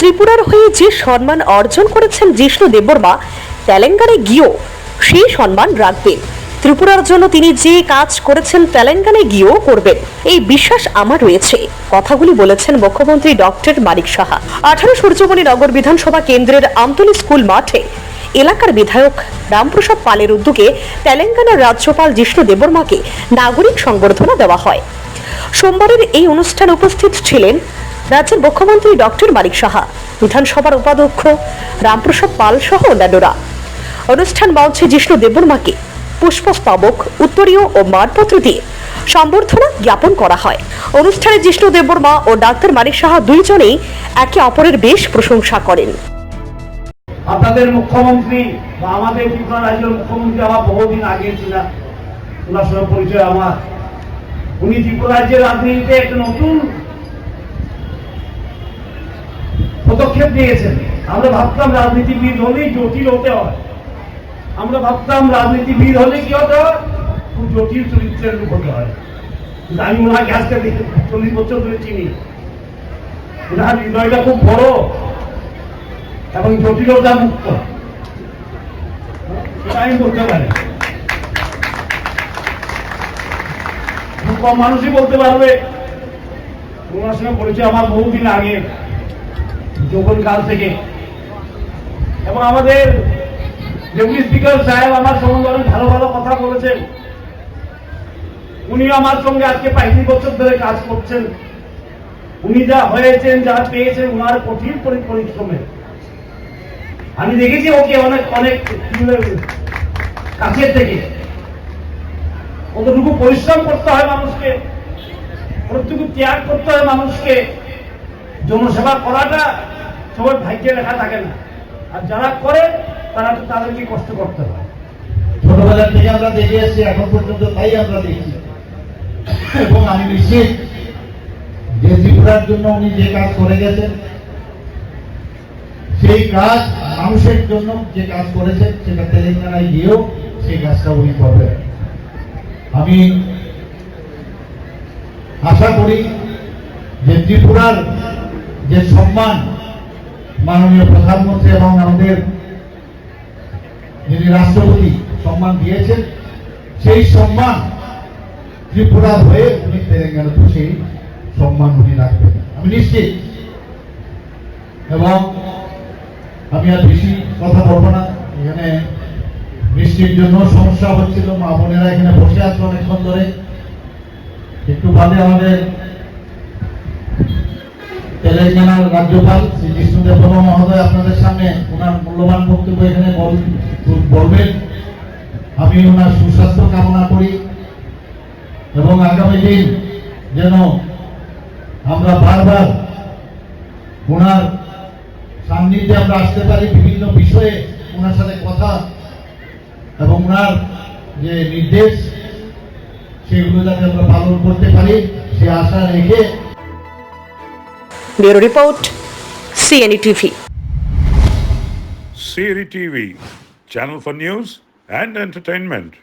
ত্রিপুরার হয়ে যে সম্মান অর্জন করেছেন জিষ্ণু দেববর্মা তেলেঙ্গানে গিয়েও সেই সম্মান রাখবেন। ত্রিপুরার জন্য তিনি যে কাজ করেছেন, তেলেঙ্গানায় গিয়েও করবেন। এই বিশ্বাস আমার রয়েছে, কথাগুলি বলেছেন মুখ্যমন্ত্রী ডক্টর মানিক সাহা। আঠারো সূর্যমণি নগর বিধানসভা কেন্দ্রের আমতলী স্কুল মাঠে এলাকার বিধায়ক রামপ্রসাদ পালের উদ্যোগে তেলেঙ্গানার রাজ্যপাল জিষ্ণু দেববর্মাকে নাগরিক সংবর্ধনা দেওয়া হয়। সোমবারের এই অনুষ্ঠানে উপস্থিত ছিলেন রাজ্যের মুখ্যমন্ত্রী ডক্টর মানিক সাহা, বিধানসভার উপাধ্যক্ষ রামপ্রসাদ পাল সহ অন্যান্যরা। অনুষ্ঠান মঞ্চে জিষ্ণু দেববর্মাকে পুষ্পস্তবক, উত্তরীয় ও মানপত্র দিয়ে সম্বর্ধনা জ্ঞাপন করা হয়। অনুষ্ঠানে জিষ্ণু দেববর্মা ও ডাক্তার মানিক সাহা দুইজনেই একে অপরের বেশ প্রশংসা করেন। আপনাদের মুখ্যমন্ত্রী বা আমাদের ত্রিপুরা রাজ্যের মুখ্যমন্ত্রী আমার বহুদিন আগে ছিলেন। ওনার সঙ্গে পরিচয় আমার। উনি ত্রিপুরা রাজ্যের রাজনীতিতে একটা নতুন পদক্ষেপ নিয়েছেন। আমরা ভাবতাম রাজনীতিবিদ হলেই জটিল হতে হয়। আমরা ভাবতাম রাজনীতিবিদ হলে কি হতে হয়? খুব জটিল চরিত্রের লোক হতে হয়। আমি ওনাকে আজকে দেখে চল্লিশ বছর ধরে চিনি। ওনার হৃদয়টা খুব বড় এবং জটিলতা মুক্ত। আমি বলতে পারি। খুব কম মানুষই বলতে পারবে। ওনার সঙ্গে পরিচয় আমার বহুদিন আগে। যৌবন কাল থেকে। এবং আমাদের ডেপুটি স্পিকার সাহেব আমার সম্বন্ধে অনেক ভালো ভালো কথা বলেছেন। উনি আমার সঙ্গে আজকে পঁয়ত্রিশ বছর ধরে কাজ করছেন। উনি যা হয়েছেন, যা পেয়েছেন, উনার কঠিন পরিশ্রমে। আমি দেখেছি ওকে অনেক অনেক কাছের থেকে। কতটুকু পরিশ্রম করতে হয় মানুষকে, কতটুকু ত্যাগ করতে হয় মানুষকে, জনসেবা করাটা সবার ভাগ্যে লেখা থাকে না। আর যারা করে, তারা তো তাদেরকে কষ্ট করতে হয়। ছোটবেলা থেকে আমরা দেখে এসেছি, এখন পর্যন্ত তাই আমরা দেখছি। এবং আমি নিশ্চিত যে ত্রিপুরার জন্য উনি যে কাজ করে গেছেন, সেই কাজ মানুষের জন্য যে কাজ করেছেন, সেটা তেলেঙ্গানায় গিয়েও সেই কাজটা উনি করবেন। আমি আশা করি যে ত্রিপুরার যে সম্মান মাননীয় প্রধানমন্ত্রী এবং আমাদের যিনি রাষ্ট্রপতি সম্মান দিয়েছেন, সেই সম্মান ত্রিপুরা হয়ে উনি তেলেঙ্গানাতে সেই সম্মান উনি রাখবেন। আমি নিশ্চিত। এবং আমি আর বেশি কথা বলব না। এখানে বৃষ্টির জন্য সমস্যা হচ্ছিল, মা বোনেরা এখানে বসে আছে অনেকক্ষণ ধরে। একটু বাদে আমাদের তেলেঙ্গানার রাজ্যপাল শ্রী কৃষ্ণদেব মহোদয় আপনাদের সামনে ওনার মূল্যবান বক্তব্য এখানে বলবেন। আমি ওনার সুস্বাস্থ্য কামনা করি এবং আগামী দিন যেন আমরা বারবার ওনার সান্নিধ্যে আমরা আসতে পারি বিভিন্ন বিষয়ে ওনার সাথে কথা এবং ওনার যে নির্দেশ, সেগুলো যাতে আমরা পালন করতে পারি, সে আশা রেখে bureau report CNE TV. TV, channel for news and entertainment.